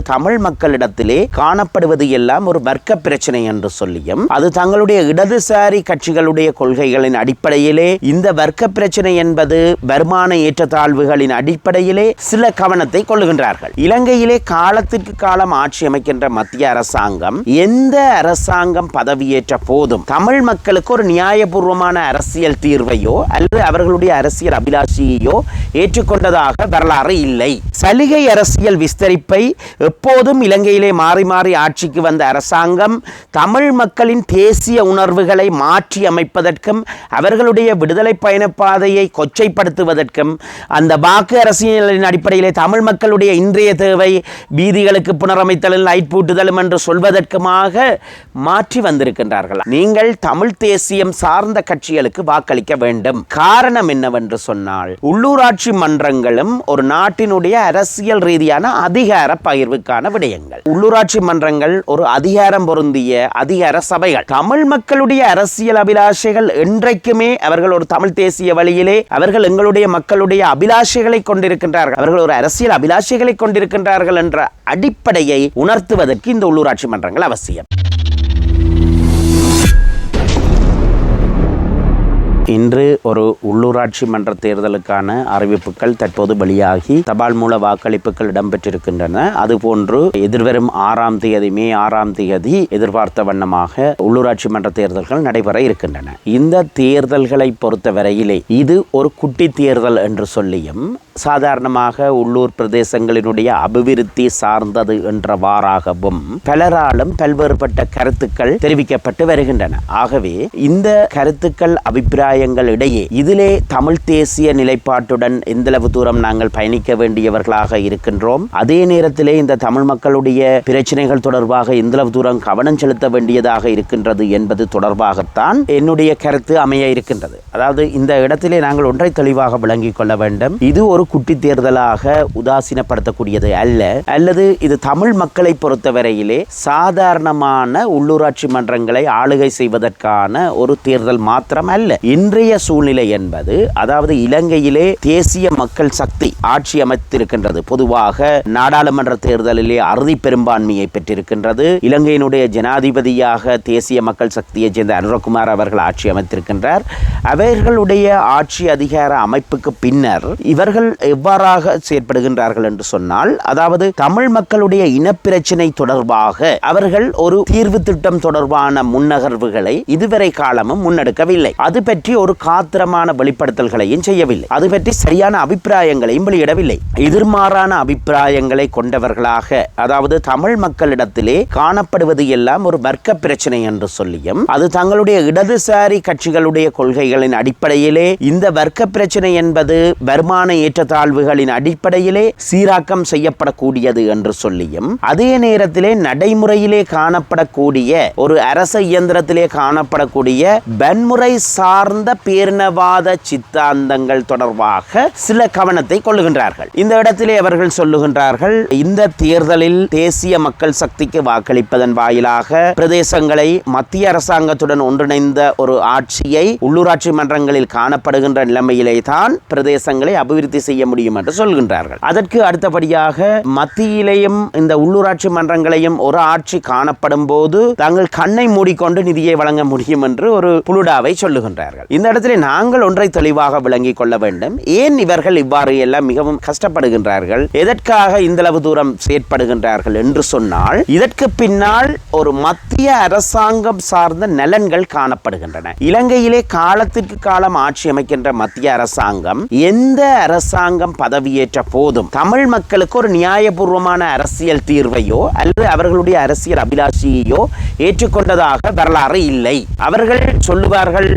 தமிழ் மக்களிடத்திலே காணப்படுவது எல்லாம் ஒரு வர்க்க பிரச்சனை என்று சொல்லியும் அது தங்களுடைய இடதுசாரி கட்சிகளுடைய கொள்கைகளின் அடிப்படையிலே இந்த வர்க்க பிரச்சனை என்பது வருமான ஏற்றத்தாழ்வுகளின் அடிப்படையிலே சில கவனத்தை கொள்ளுகின்றார்கள். இலங்கையிலே காலத்திற்கு காலம் ஆட்சி அமைக்கின்ற மத்திய அரசாங்கம் எந்த அரசாங்கம் பதவியேற்ற போதும் தமிழ் மக்களுக்கு ஒரு நியாயபூர்வமான அரசியல் தீர்வையோ அல்லது அவர்களுடைய அரசியல் அபிலாஷியையோ ஏற்றுக்கொண்டதாக வரலாறு இல்லை. சலுகை அரசியல் விஸ்தரிப்பை எப்போதும் இலங்கையிலே மாறி மாறி ஆட்சிக்கு வந்த அரசாங்கம் தமிழ் மக்களின் தேசிய உணர்வுகளை மாற்றி அமைப்பதற்கும் அவர்களுடைய விடுதலை பயணப்பாதையை கொச்சைப்படுத்துவதற்கும் அந்த வாக்கு அரசியலின் அடிப்படையிலே தமிழ் மக்களுடைய இன்றைய தேவை வீதிகளுக்கு புனரமைத்தலும் லைட் பூட்டுதலும் என்று சொல்வதற்குமாக மாற்றி வந்திருக்கின்றார்கள். நீங்கள் தமிழ் தேசியம் சார்ந்த கட்சிகளுக்கு வாக்களிக்க வேண்டும். காரணம் என்னவென்று சொன்னால் உள்ளூராட்சி மன்றங்களும் ஒரு நாட்டினுடைய அரசியல் ரீதியான அதிகார பகிர்வுக்கான விடயங்கள். உள்ளூராட்சி மன்றங்கள் ஒரு அதிகாரம் பொருந்திய அதிகார சபைகள். தமிழ் மக்களுடைய அரசியல் அபிலாஷைகள் என்றைக்குமே அவர்கள் ஒரு தமிழ் தேசிய வழியிலே அவர்கள் எங்களுடைய மக்களுடைய அபிலாஷைகளை கொண்டிருக்கின்றார்கள். அவர்கள் ஒரு அரசியல் அபிலாஷைகளை கொண்டிருக்கின்றார்கள் என்ற அடிப்படையை உணர்த்துவதற்கு இந்த உள்ளூராட்சி மன்றங்கள் அவசியம். இன்று ஒரு உள்ளூராட்சி மன்ற தேர்தலுக்கான அறிவிப்புகள் தற்போது வெளியாகி தபால் மூல வாக்களிப்புகள் இடம்பெற்றிருக்கின்றன. அதுபோன்று எதிர்வரும் ஆறாம் தேதி மே ஆறாம் தேதி எதிர்பார்த்த வண்ணமாக உள்ளூராட்சி மன்ற தேர்தல்கள் நடைபெற இருக்கின்றன. இந்த தேர்தல்களை பொறுத்தவரையிலே இது ஒரு குட்டி தேர்தல் என்று சொல்லியும் சாதாரணமாக உள்ளூர் பிரதேசங்களினுடைய அபிவிருத்தி சார்ந்தது என்றவாறாகவும் பலராலும் பல்வேறுபட்ட கருத்துக்கள் தெரிவிக்கப்பட்டு வருகின்றன. ஆகவே இந்த கருத்துக்கள் சமுதாயங்கள் இடையே இதிலே தமிழ் தேசிய நிலைப்பாட்டுடன் எந்தளவு தூரம் நாங்கள் பயணிக்க வேண்டியவர்களாக இருக்கின்றோம் அதே நேரத்திலே இந்த தமிழ் மக்களுடைய பிரச்சனைகள் தொடர்பாக எந்தளவு தூரம் கவனம் செலுத்த வேண்டியதாக இருக்கின்றது என்பது தொடர்பாகத்தான் என்னுடைய கருத்து அமைய இருக்கின்றது. அதாவது இந்த இடத்திலே நாங்கள் ஒன்றை தெளிவாக விளங்கிக் கொள்ள வேண்டும். இது ஒரு குட்டி தேர்தலாக உதாசீனப்படுத்தக்கூடியது அல்ல. அல்லது இது தமிழ் மக்களை பொறுத்தவரையிலே சாதாரணமான உள்ளூராட்சி மன்றங்களை ஆளுகை செய்வதற்கான ஒரு தேர்தல் மாத்திரம் அல்ல. இன்றைய சூழ்நிலை என்பது அதாவது இலங்கையிலே தேசிய மக்கள் சக்தி ஆட்சி அமைத்திருக்கின்றது. பொதுவாக நாடாளுமன்ற தேர்தலிலே அறுதி பெரும்பான்மையை பெற்றிருக்கின்றது. இலங்கையினுடைய ஜனாதிபதியாக தேசிய மக்கள் சக்தியைச் சேர்ந்த அனுரகுமார் அவர்கள் ஆட்சி அமைத்திருக்கின்றார். அவர்களுடைய ஆட்சி அதிகார அமைப்புக்கு பின்னர் இவர்கள் எவ்வாறாக செயற்படுகின்றார்கள் என்று சொன்னால் அதாவது தமிழ் மக்களுடைய இனப்பிரச்சினை தொடர்பாக அவர்கள் ஒரு தீர்வு திட்டம் தொடர்பான முன்னகர்வுகளை இதுவரை காலமும் முன்னெடுக்கவில்லை. அது பற்றி ஒரு காத்திரமான வெளிப்படுத்தல்களையும் செய்யவில்லை. அது பற்றி சரியான அபிப்பிராயங்களையும் வெளியிடவில்லை. எதிர்மாறான அபிப்பிராயங்களை கொண்டவர்களாக அதாவது தமிழ் மக்களிடத்திலே காணப்படுவது எல்லாம் ஒரு வர்க்க பிரச்சனை என்று சொல்லியும் அது தங்களுடைய இடதுசாரி கட்சிகளுடைய கொள்கைகளின் அடிப்படையிலே இந்த வர்க்க பிரச்சனை என்பது வருமான ஏற்றத்தாழ்வுகளின் அடிப்படையிலே சீராக்கம் செய்யப்படக்கூடியது என்று சொல்லியும் அதே நேரத்திலே நடைமுறையிலே காணப்படக்கூடிய ஒரு அரச இயந்திரத்திலே காணப்படக்கூடிய வன்முறை சார்ந்த பேரினவாத சித்தாந்தங்கள் தொடர்பாக சில கவனத்தை கொள்ளுகின்றார்கள். இந்த இடத்திலே அவர்கள் சொல்லுகின்றார்கள் இந்த தேர்தலில் தேசிய மக்கள் சக்திக்கு வாக்களிப்பதன் வாயிலாக பிரதேசங்களை மத்திய அரசாங்கத்துடன் ஒன்றிணைந்த ஒரு ஆட்சியை உள்ளூராட்சி மன்றங்களில் காணப்படுகின்ற நிலைமையிலே தான் பிரதேசங்களை அபிவிருத்தி செய்ய முடியும் என்று சொல்கின்றார்கள். அதற்கு அடுத்தபடியாக மத்தியிலேயும் இந்த உள்ளூராட்சி மன்றங்களையும் ஒரு ஆட்சி காணப்படும் போது தாங்கள் கண்ணை மூடிக்கொண்டு நிதியை வழங்க முடியும் என்று ஒரு புலுடாவை சொல்லுகின்றார்கள். இந்த இடத்திலே நாங்கள் ஒன்றை தெளிவாக விளங்கிக் கொள்ள வேண்டும். ஏன் இவர்கள் இவ்வாறு எல்லாம் மிகவும் கஷ்டப்படுகின்றார்கள்? எதற்காக இந்தளவு தூரம் செயற்படுகின்றார்கள் என்று சொன்னால் இதற்கு பின்னால் ஒரு மத்திய அரசாங்கம் சார்ந்த நலன்கள் காணப்படுகின்றன. இலங்கையிலே காலத்திற்கு காலம் ஆட்சி அமைக்கின்ற மத்திய அரசாங்கம் எந்த அரசாங்கம் பதவியேற்ற போதும் தமிழ் மக்களுக்கு ஒரு நியாயபூர்வமான அரசியல் தீர்வையோ அல்லது அவர்களுடைய அரசியல் அபிலாஷியையோ ஏற்றுக்கொண்டதாக வரலாறு இல்லை. அவர்கள் சொல்லுவார்கள்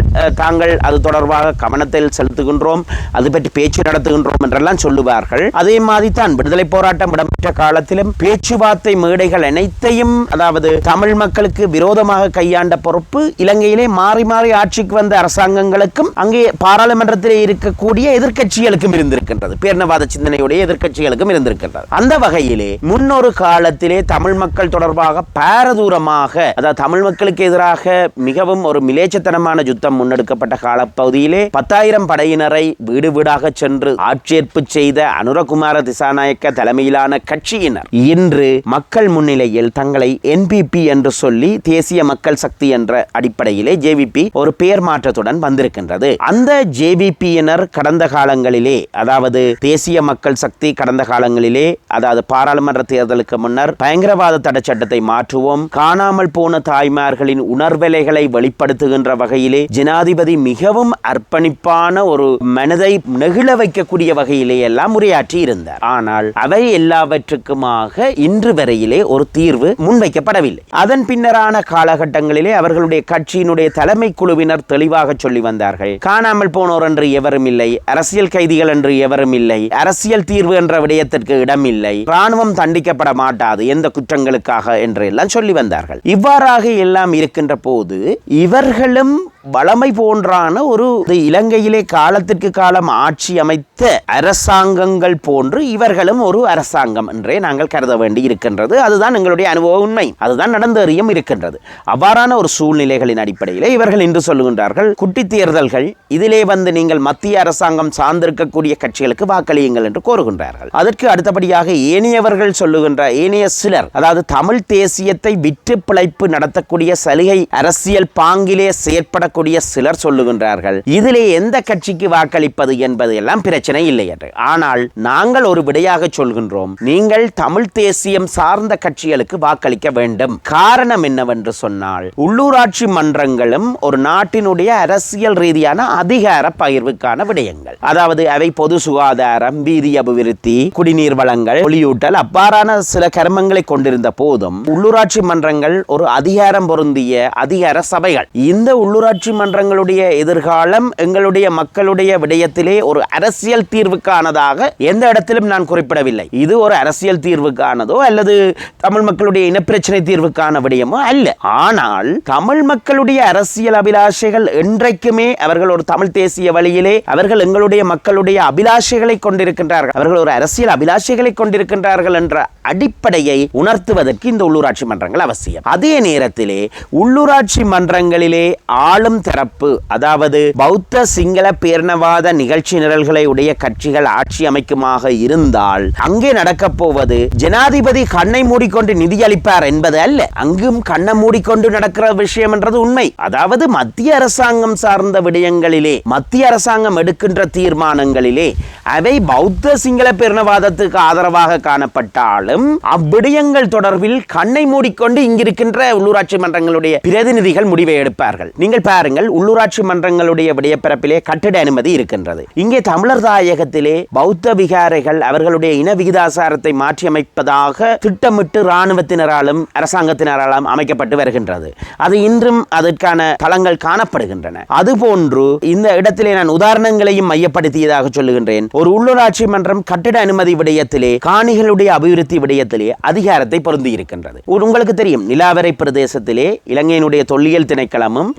தாங்கள் நாங்கள் அது தொடர்பாக கவனத்தில் செலுத்துகின்றோம். அது பற்றி பேச்சு நடத்துகின்றோம் என்றெல்லாம் சொல்லுவார்கள். அதே மாதிரி தான் விடுதலை போராட்டம் இடம்பெற்ற காலத்திலும் பேச்சுவார்த்தை மேடைகள் அனைத்தையும் அதாவது தமிழ் மக்களுக்கு விரோதமாக கையாண்ட பொறுப்பு இலங்கையிலே மாறி மாறி ஆட்சிக்கு வந்த அரசாங்கங்களுக்கும் அங்கே பாராளுமன்றத்திலே இருக்கக்கூடிய எதிர்க்கட்சிகளுக்கும் இருந்திருக்கின்றது. பேரினவாத சிந்தனையுடைய எதிர்க்கட்சிகளுக்கும் இருந்திருக்கின்றது. அந்த வகையிலே முன்னொரு காலத்திலே தமிழ் மக்கள் தொடர்பாக பாரதூரமாக அதாவது தமிழ் மக்களுக்கு எதிராக மிகவும் ஒரு மிலேச்சத்தனமான யுத்தம் முன்னெடுக்கப்பட்ட காலகட்ட காலப்பகுதியிலே பத்தாயிரம் படையினரை வீடு வீடாக சென்று ஆட்சேர்ப்பு செய்த அனுரகுமார திசாநாயக்க தலைமையிலான கட்சியினர். இன்று மக்கள் முன்னிலையில் தங்களை என்பிபி என்று சொல்லி தேசிய மக்கள் சக்தி என்ற அடிப்படையிலே ஜேவிபி ஒரு பெயர் மாற்றத்துடன் வந்திருக்கின்றது. அந்த ஜேவிபியினர் கடந்த காலங்களிலே அதாவது தேசிய மக்கள் சக்தி கடந்த காலங்களிலே அதாவது பாராளுமன்ற தேர்தலுக்கு முன்னர் பயங்கரவாத தடை சட்டத்தை மாற்றுவோம் காணாமல் போன தாய்மார்களின் உணர்வலைகளை வெளிப்படுத்துகின்ற வகையிலே ஜனாதிபதி மிகவும் அர்ப்பணிப்பான ஒரு மனதை நெகிழ வைக்கக்கூடிய வகையிலே எல்லாம் உரையாற்றி இருந்தார். ஆனால் அவை எல்லாவற்றுக்குமாக இன்று வரையிலே ஒரு தீர்வு முன்வைக்கப்படவில்லை. அதன் பின்னரான காலகட்டங்களிலே அவர்களுடைய கட்சியினுடைய தலைமை குழுவினர் தெளிவாக சொல்லி வந்தார்கள். காணாமல் போனோர் என்று எவரும் இல்லை. அரசியல் கைதிகள் என்று எவரும் இல்லை. அரசியல் தீர்வு என்ற விடயத்திற்கு இடமில்லை. ராணுவம் தண்டிக்கப்பட மாட்டாது. எந்த குற்றங்களுக்காக என்று எல்லாம் சொல்லி வந்தார்கள். இவ்வாறாக எல்லாம் இருக்கின்ற போது இவர்களும் வளமை போன்றான ஒரு இலங்கையிலே காலத்திற்கு காலம் ஆட்சி அமைத்த அரசாங்கங்கள் போன்று இவர்களும் ஒரு அரசாங்கம் என்றே நாங்கள் கருத வேண்டி இருக்கின்றது. அதுதான் எங்களுடைய அனுபவ உண்மை. அதுதான் நடந்தறியும் இருக்கின்றது. அவ்வாறான ஒரு சூழ்நிலைகளின் அடிப்படையிலே இவர்கள் இன்று சொல்லுகின்றார்கள் குட்டி தேர்தல்கள் இதிலே வந்து நீங்கள் மத்திய அரசாங்கம் சார்ந்திருக்கக்கூடிய கட்சிகளுக்கு வாக்களியுங்கள் என்று கோருகின்றார்கள். அதற்கு அடுத்தபடியாக ஏனையவர்கள் சொல்லுகின்ற ஏனைய சிலர் அதாவது தமிழ் தேசியத்தை விற்று பிழைப்பு நடத்தக்கூடிய சலுகை அரசியல் பாங்கிலே செயற்பட வரக்கூடிய சிலர் சொல்லுகின்றார்கள் இதிலே எந்த கட்சிக்கு வாக்களிப்பது என்பது எல்லாம் பிரச்சனை இல்லை என்று. ஆனால் நாங்கள் ஒரு விடையாக சொல்கின்றோம் நீங்கள் தமிழ் தேசியம் சார்ந்த கட்சிகளுக்கு வாக்களிக்க வேண்டும். காரணம் என்னவென்று சொன்னால் உள்ளூராட்சி மன்றங்களும் ஒரு நாட்டினுடைய அரசியல் ரீதியான அதிகார பகிர்வுக்கான விடயங்கள். அதாவது அவை பொது சுகாதாரம் வீதி அபிவிருத்தி குடிநீர் வளங்கள் ஒளியூட்டல் அவ்வாறான சில கர்மங்களை கொண்டிருந்த போதும் உள்ளூராட்சி மன்றங்கள் ஒரு அதிகாரம் பொருந்திய அதிகார சபைகள். இந்த உள்ளூராட்சி மன்றங்களுடைய எதிர்காலம் எங்களுடைய மக்களுடைய விடயத்திலே ஒரு அரசியல் தீர்வுக்கானதாக எந்த இடத்திலும் நான் குறிப்பிடவில்லை. இது ஒரு அரசியல் தீர்வுக்கானதோ அல்லது தமிழ் மக்களுடைய இனப்பிரச்சனை தீர்வுக்கான விடயமோ அல்ல. ஆனால் தமிழ் மக்களுடைய அரசியல் அபிலாஷைகள் என்றைக்குமே அவர்கள் ஒரு தமிழ் தேசிய வழியிலே அவர்கள் எங்களுடைய மக்களுடைய அபிலாஷைகளை கொண்டிருக்கின்றார்கள். அவர்கள் ஒரு அரசியல் அபிலாஷைகளை கொண்டிருக்கின்றார்கள் என்ற அடிப்படையை உணர்த்துவதற்கு இந்த உள்ளூராட்சி மன்றங்கள் அவசியம். அதே நேரத்திலே உள்ளூராட்சி மன்றங்களிலே ஆளும் தரப்பு அதாவது பௌத்த சிங்கள பேரணவாத நிகழ்ச்சி நிரல்களை உடைய கட்சிகள் ஆட்சி அமைக்குமாக இருந்தால் அங்கே நடக்கப் போவது ஜனாதிபதி கண்ணை மூடிக்கொண்டு நிதியளிப்பார் என்பது அல்ல. அங்கும் கண்ணை மூடிக்கொண்டு நடக்கிற விஷயம் என்றது உண்மை. அதாவது மத்திய அரசாங்கம் சார்ந்த விடயங்களிலே மத்திய அரசாங்கம் எடுக்கின்ற தீர்மானங்களிலே அவை பௌத்த சிங்கள பேரணவாதத்துக்கு ஆதரவாக காணப்பட்டாலும் அவ்விடயங்கள் தொடர்பில் கண்ணை மூடிக்கொண்டு இங்கிருக்கின்ற உள்ளூராட்சி மன்றங்களுடைய பிரதிநிதிகள் முடிவை எடுப்பார்கள். நீங்கள் பாருங்கள் உள்ளூராட்சி மன்றங்களுடைய விடயப்பரப்பிலே கட்டிட அனுமதி இருக்கின்றது. இங்கே தமிழர் தாயகத்திலே பௌத்த விகாரைகள் அவர்களுடைய இன விகிதாசாரத்தை மாற்றியமைப்பதாக திட்டமிட்டு இராணுவத்தினராலும் அரசாங்கத்தினராலும் அமைக்கப்பட்டு வருகின்றது. அது இன்றும் அதற்கான தளங்கள் காணப்படுகின்றன. அதுபோன்று இந்த இடத்திலே நான் உதாரணங்களையும் மையப்படுத்தியதாக சொல்லுகின்றேன். ஒரு உள்ளூராட்சி மன்றம் கட்டிட அனுமதி விடயத்திலே காணிகளுடைய அபிவிருத்தி விடயத்திலே அதிகாரத்தை பொருந்தி இருக்கின்றது உங்களுக்கு தெரியும் நிலாவரை பிரதேசத்திலே இலங்கையினுடைய தொல்லியல் திணைக்களமும்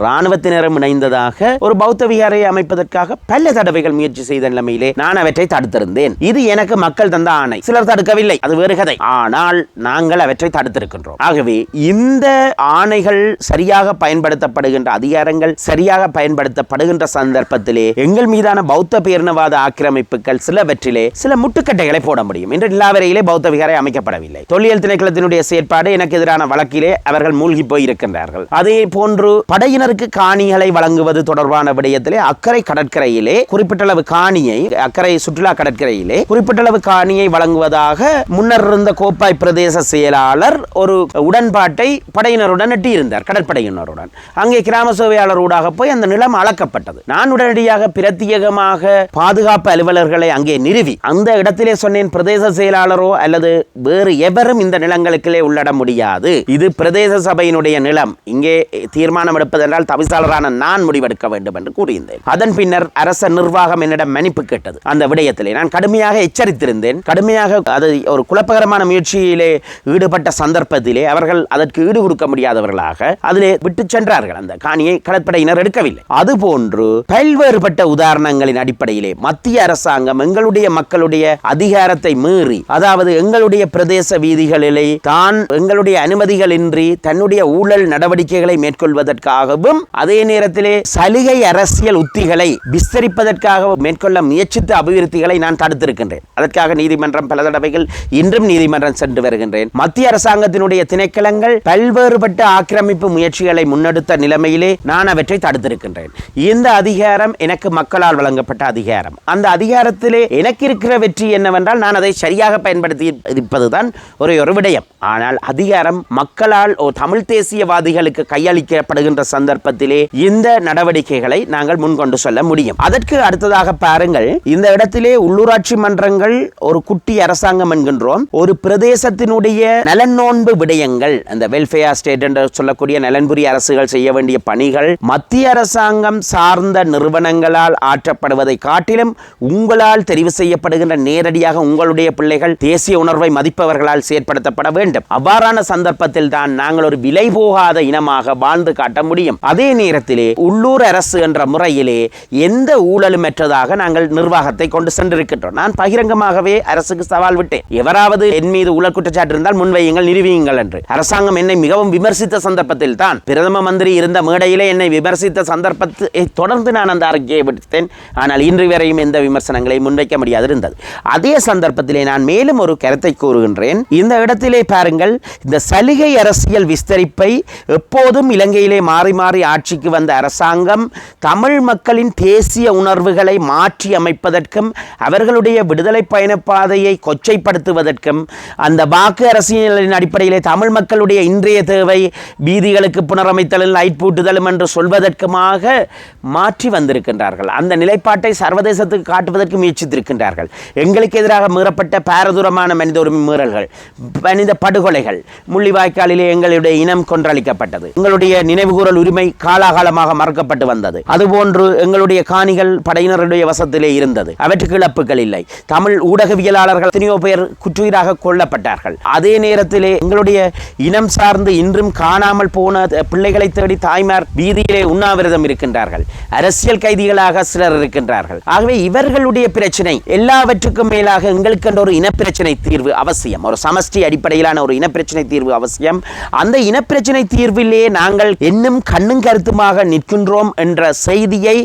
இராணுவத்தினரும் இணைந்ததாக ஒரு பௌத்த விகாரை அமைப்பதற்காக பல தடவைகள் முயற்சி செய்த நிலைமையிலே நான் அவற்றை தடுத்திருந்தேன். இது எனக்கு மக்கள் தந்த ஆணை. சிலர் தடுக்கவில்லை. அது வேறு கதை. ஆனால் நாங்கள் அவற்றை தடுத்திருக்கின்றோம். ஆகவே இந்த ஆணைகள் சரியாக பயன்படுத்தப்படுகின்ற அதிகாரங்கள் சரியாக பயன்படுத்தப்படுகின்ற சந்தர்ப்பத்திலே எங்கள் மீதான பௌத்த பேரினவாத ஆக்கிரமிப்புகள் சிலவற்றிலே சில முட்டுக்கட்டைகளை போட முடியும் என்று நிலாவரையிலே பௌத்த விகாரை அமைக்கப்படவில்லை. தொல்லியல் திணைக்களத்தினுடைய செயற்பாடு எனக்கு எதிரான வழக்கிலே அவர்கள் மூழ்கி போய் இருக்கின்றார்கள் அதே போன்று படையினருக்கு காணிகளை வழங்குவது தொடர்பான விடயத்திலே அக்கறை கடற்கரையிலே குறிப்பிட்டளவு காணியை அக்கறை சுற்றுலா கடற்கரையிலே குறிப்பிட்டளவு காணியை வழங்குவதாக முன்னர் இருந்த கோப்பாய் பிரதேச செயலாளர் ஒரு உடன்பாட்டை படையினருடன் எட்டியிருந்தார் கடற்படையினருடன். அங்கே கிராம சேவையாளர் ஊடாக போய் அந்த நிலம் அளக்கப்பட்டது. நான் உடனடியாக பிரத்யேகமாக பாதுகாப்பு அலுவலர்களை அங்கே நிறுவி. அந்த இடத்திலே சொன்னேன் பிரதேச செயலாளரோ அல்லது வேறு எவரும் இந்த நிலங்களுக்குள்ளே உள்ளட முடியாது. இது பிரதேச சபையினுடைய நிலம். இங்கே தீர்மானம் எடுப்பதென்றால் தவிசாளர் தவிசாளரான நான் முடிவெடுக்க வேண்டும் என்று கூறியிருந்தேன். அதன் பின்னர் அரச நிர்வாகம் என்னிடம் மன்னிப்பு கேட்டது. அந்த விடயத்திலே நான் கடுமையாக எச்சரித்திருந்தேன். கடுமையாக அது ஒரு குழப்பகரமான முயற்சியிலே ஈடுபட்ட சந்தர்ப்பத்திலே அவர்கள் அதற்கு ஈடு கொடுக்க முடியாதவர்களாக அதிலே விட்டு சென்றார்கள். அந்த காணியை கடற்படையினர் எடுக்கவில்லை. அதுபோன்று பல்வேறுபட்ட உதாரணங்களின் அடிப்படையிலே மத்திய அரசாங்கம் எங்களுடைய மக்களுடைய அதிகாரத்தை மீறி அதாவது எங்களுடைய பிரதேச வீதிகளிலே தான் எங்களுடைய அனுமதிகளின்றி தன்னுடைய ஊழல் நடவடிக்கைகளை மேற்கொள்வதற்காகவும் அதே அதே நேரத்திலே சலுகை அரசியல் உத்திகளை விஸ்தரிப்பதற்காக மேற்கொள்ள முயற்சித்த அபிவிருத்திகளை நான் தடுத்திருக்கின்றேன். அதற்காக நீதிமன்றம் பல தடவைகள் இன்றும் நீதிமன்றம் சென்று வருகின்றேன். மத்திய அரசாங்கத்தினுடைய திணைக்களங்கள் பல்வேறுபட்ட ஆக்கிரமிப்பு முயற்சிகளை முன்னெடுத்த நிலைமையிலே நான் அவற்றை தடுத்திருக்கின்றேன். இந்த அதிகாரம் எனக்கு மக்களால் வழங்கப்பட்ட அதிகாரம். அந்த அதிகாரத்திலே எனக்கு இருக்கிற வெற்றி என்னவென்றால் நான் அதை சரியாக பயன்படுத்தி இருப்பதுதான் ஒரே ஒரு விடயம். ஆனால் அதிகாரம் மக்களால் ஓ தமிழ் தேசியவாதிகளுக்கு கையளிக்கப்படுகின்ற சந்தர்ப்பத்திலே இந்த நடவடிக்கைகளை நாங்கள் முன்கொண்டு சொல்ல முடியும். அதற்கு அடுத்ததாக பாருங்கள் இந்த இடத்திலே உள்ளூராட்சி மன்றங்கள் ஒரு குட்டி அரசாங்கம் என்கின்றோம். ஒரு பிரதேசத்தினுடைய நலனோன்பு விடயங்கள் அந்த வெல்ஃபேர் ஸ்டேட் என்று சொல்லக்கூடிய நலன்புரி அரசுகள் செய்ய வேண்டிய பணிகள் மத்திய அரசாங்கம் சார்ந்த நிறுவனங்களால் ஆற்றப்படுவதை காட்டிலும் உங்களால் தெரிவு செய்யப்படுகின்ற நேரடியாக உங்களுடைய பிள்ளைகள் தேசிய உணர்வை மதிப்பவர்களால் செயற்படுத்தப்பட வேண்டும். அவ்வாறான சந்தர்ப்பத்தில் தான் நாங்கள் ஒரு விலை போகாத இனமாக வாழ்ந்து காட்ட முடியும். அதே நேரம் நேரத்திலே உள்ளூர் அரசு என்ற முறையிலே எந்த ஊழலுமற்றதாக நாங்கள் நிர்வாகத்தை கொண்டு சென்றிருக்கின்றோம். நான் பகிரங்கமாகவே அரசுக்கு சவால் விட்டேன். எவராவது என் மீது ஊழல் குற்றச்சாட்டு இருந்தால் முன்வையுங்கள் நிறுவியுங்கள் என்று. அரசாங்கம் என்னை மிகவும் விமர்சித்த சந்தர்ப்பத்தில் தான் பிரதம மந்திரி இருந்த மேடையிலே என்னை விமர்சித்த சந்தர்ப்பத்தை தொடர்ந்து நான் அந்த அறிக்கையை விடுத்தேன் ஆனால் இன்று வரையும் எந்த விமர்சனங்களை முன்வைக்க முடியாது இருந்தது அதே சந்தர்ப்பத்திலே நான் மேலும் ஒரு கருத்தை கூறுகின்றேன். இந்த இடத்திலே பாருங்கள் இந்த சலுகை அரசியல் விஸ்தரிப்பை எப்போதும் இலங்கையிலே மாறி மாறி ஆட்சிக்கு ஆட்சிக்கு வந்த அரசாங்கம் தமிழ் மக்களின் தேசிய உணர்வுகளை மாற்றி அமைப்பதற்கும் அவர்களுடைய விடுதலை பயணப்பாதையை கொச்சைப்படுத்துவதற்கும் அந்த வாக்கு அரசியலின் அடிப்படையிலே தமிழ் மக்களுடைய இன்றைய தேவை வீதிகளுக்கு புனரமைத்தலும் லைட் பூட்டுதலும் என்று சொல்வதற்குமாக மாற்றி வந்திருக்கின்றார்கள். அந்த நிலைப்பாட்டை சர்வதேசத்துக்கு காட்டுவதற்கு முயற்சித்திருக்கின்றார்கள். எங்களுக்கு எதிராக மீறப்பட்ட பாரதூரமான மனித உரிமை மீறல்கள் மனித படுகொலைகள் முள்ளிவாய்க்காலிலே எங்களுடைய இனம் கொன்றளிக்கப்பட்டது. எங்களுடைய நினைவுகூரல் உரிமை காலாக காலமாக மறக்கப்பட்டு வந்தது. அதுபோன்று எங்களுடைய காணிகள் படையினருடைய வசத்திலே இருந்தது. அவற்றுக்கு இழப்புகள் இல்லை. தமிழ் ஊடகவியலாளர்கள் எத்தனையோ பேர் குற்றுயிராக கொல்லப்பட்டார்கள். அதே நேரத்திலே எங்களுடைய இனம் சார்ந்து இன்றும் காணாமல் போன பிள்ளைகளை தேடி தாய்மார் வீதியிலே உண்ணாவிரதம் இருக்கின்றார்கள். அரசியல் கைதிகளாக சிலர் இருக்கின்றார்கள். ஆகவே இவர்களுடைய பிரச்சனை எல்லாவற்றுக்கும் மேலாக எங்களுக்கென்ற ஒரு இனப்பிரச்சனை தீர்வு அவசியம். ஒரு சமஷ்டி அடிப்படையிலான ஒரு இனப்பிரச்சனை தீர்வு அவசியம். அந்த இனப்பிரச்சனை தீர்விலே நாங்கள் இன்னும் கண்ணும் கருத்துமாக நிற்கின்றோம் என்ற செய்தியை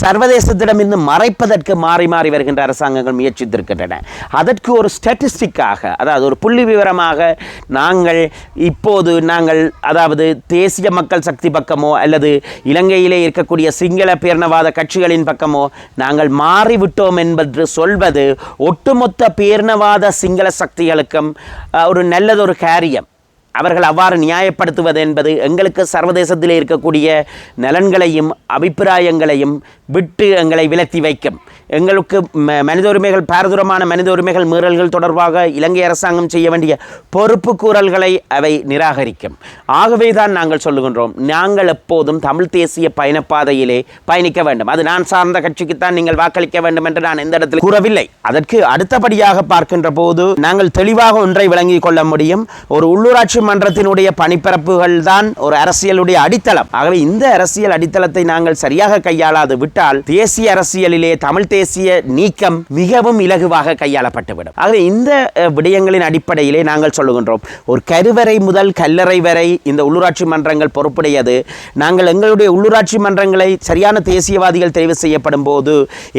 சர்வதேசத்திடமிருந்து மறைப்பதற்கு மாறி மாறி வருகின்ற அரசாங்கங்கள் முயற்சித்திருக்கின்றன. அதற்கு ஒரு ஸ்டாட்டிஸ்டிக்காக அதாவது ஒரு புள்ளி விவரமாக நாங்கள் இப்போது நாங்கள் அதாவது தேசிய மக்கள் சக்தி பக்கமோ அல்லது இலங்கையிலே இருக்கக்கூடிய சிங்கள பேரணவாத கட்சிகளின் பக்கமோ நாங்கள் மாறிவிட்டோம் என்பது சொல்வது ஒட்டுமொத்த பேரணவாத சிங்கள சக்திகளுக்கும் ஒரு நல்லதொரு காரியம். அவர்கள் அவ்வாறு நியாயப்படுத்துவது என்பது எங்களுக்கு சர்வதேசத்தில் இருக்கக்கூடிய நலன்களையும் அபிப்பிராயங்களையும் விட்டு எங்களை விலத்தி வைக்கும். எங்களுக்கு மனித உரிமைகள் பாரதூரமான மனித உரிமைகள் மீறல்கள் தொடர்பாக இலங்கை அரசாங்கம் செய்ய வேண்டிய பொறுப்பு கூறல்களை அவை நிராகரிக்கும். ஆகவே தான் நாங்கள் சொல்லுகின்றோம் நாங்கள் எப்போதும் தமிழ் தேசிய பயணப்பாதையிலே பயணிக்க வேண்டும். அது நான் சார்ந்த கட்சிக்குத்தான் நீங்கள் வாக்களிக்க வேண்டும் என்று நான் எந்த இடத்தில் கூறவில்லை. அதற்கு அடுத்தபடியாக பார்க்கின்ற போது நாங்கள் தெளிவாக ஒன்றை விளங்கிக் கொள்ள முடியும். ஒரு உள்ளூராட்சி மன்றத்தினுடைய பணிப்பரப்புகள் தான் ஒரு அரசியலுடைய அடித்தளம். ஆகவே இந்த அரசியல் அடித்தளத்தை நாங்கள் சரியாக கையாளாது விட்டால் தேசிய அரசியலிலே தமிழ் தொலைபேசிய நீக்கம் மிகவும் இலகுவாக கையாளப்பட்டுவிடும். ஆகவே இந்த விடயங்களின் அடிப்படையிலே நாங்கள் சொல்லுகின்றோம். ஒரு கருவறை முதல் கல்லறை வரை இந்த உள்ளூராட்சி மன்றங்கள் பொறுப்புடையது. நாங்கள் எங்களுடைய உள்ளூராட்சி மன்றங்களை சரியான தேசியவாதிகள் தெரிவு செய்யப்படும் போது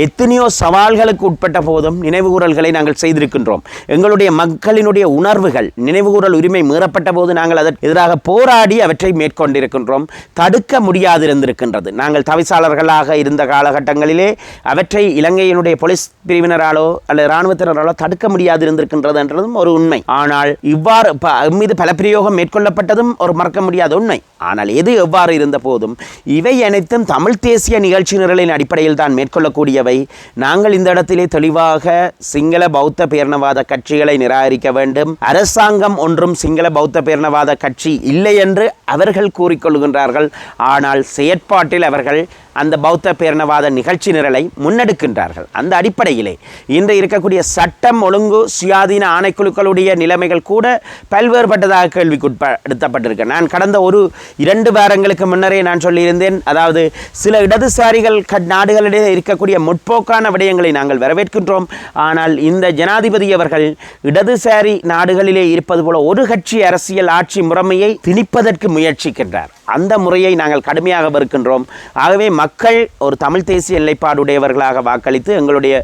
எத்தனையோ சவால்களுக்கு உட்பட்ட போதும் நினைவுகூரல்களை நாங்கள் செய்திருக்கின்றோம். எங்களுடைய மக்களினுடைய உணர்வுகள் நினைவுகூரல் உரிமை மீறப்பட்ட போது நாங்கள் அதற்கு எதிராக போராடி அவற்றை மேற்கொண்டிருக்கின்றோம். தடுக்க முடியாதிருந்திருக்கின்றது. நாங்கள் தவிசாளர்களாக இருந்த காலகட்டங்களிலே அவற்றை இலங்கையினுடைய போலீஸ் பிரிவினராலோ அல்லது இராணுவத்தினராலோ தடுக்க முடியாதிருந்திருக்கின்றது என்றதும் ஒரு உண்மை. ஆனால் இவ்வாறு மீது பல பிரயோகம் மேற்கொள்ளப்பட்டதும் ஒரு மறக்க முடியாத உண்மை. ஆனால் எது எவ்வாறு இருந்த போதும் இவை அனைத்தும் தமிழ் தேசிய நிகழ்ச்சி நிரலின் அடிப்படையில் தான் மேற்கொள்ளக்கூடியவை. நாங்கள் இந்த இடத்திலே தெளிவாக சிங்கள பௌத்த பேரணவாத கட்சிகளை நிராகரிக்க வேண்டும். அரசாங்கம் ஒன்றும் சிங்கள பௌத்த பேரணவாத கட்சி இல்லை என்று அவர்கள் கூறிக்கொள்கின்றார்கள். ஆனால் செயற்பாட்டில் அவர்கள் அந்த பௌத்த பேரணவாத நிகழ்ச்சி நிரலை முன்னெடுக்கின்றார்கள். அந்த அடிப்படையிலே இன்று இருக்கக்கூடிய சட்டம் ஒழுங்கு சுயாதீன ஆணைக்குழுக்களுடைய நிலைமைகள் கூட பல்வேறுபட்டதாக கேள்விக்குட்படுத்தப்பட்டிருக்கு. நான் கடந்த ஒரு இரண்டு வாரங்களுக்கு முன்னரே நான் சொல்லியிருந்தேன் அதாவது சில இடதுசாரிகள் க- நாடுகளிடையே இருக்கக்கூடிய முற்போக்கான விடயங்களை நாங்கள் வரவேற்கின்றோம். ஆனால் இந்த ஜனாதிபதி அவர்கள் இடதுசாரி நாடுகளிலே இருப்பது போல ஒரு கட்சி அரசியல் ஆட்சி முறைமையை திணிப்பதற்கு முயற்சிக்கின்றார். அந்த முறையை நாங்கள் கடுமையாக வெறுக்கின்றோம். ஆகவே மக்கள் ஒரு தமிழ் தேசிய நிலைப்பாடுடையவர்களாக வாக்களித்து எங்களுடைய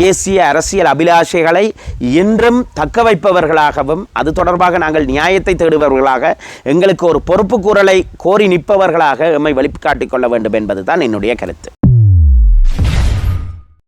தேசிய அரசியல் அபிலாஷைகளை என்றும் தக்க வைப்பவர்களாகவும் அது தொடர்பாக நாங்கள் நியாயத்தை தேடுபவர்களாக எங்களுக்கு ஒரு பொறுப்பு கோரி நிற்பவர்களாக எம்மை வெளிக்காட்டிக் கொள்ள வேண்டும் என்பதுதான் என்னுடைய கருத்து.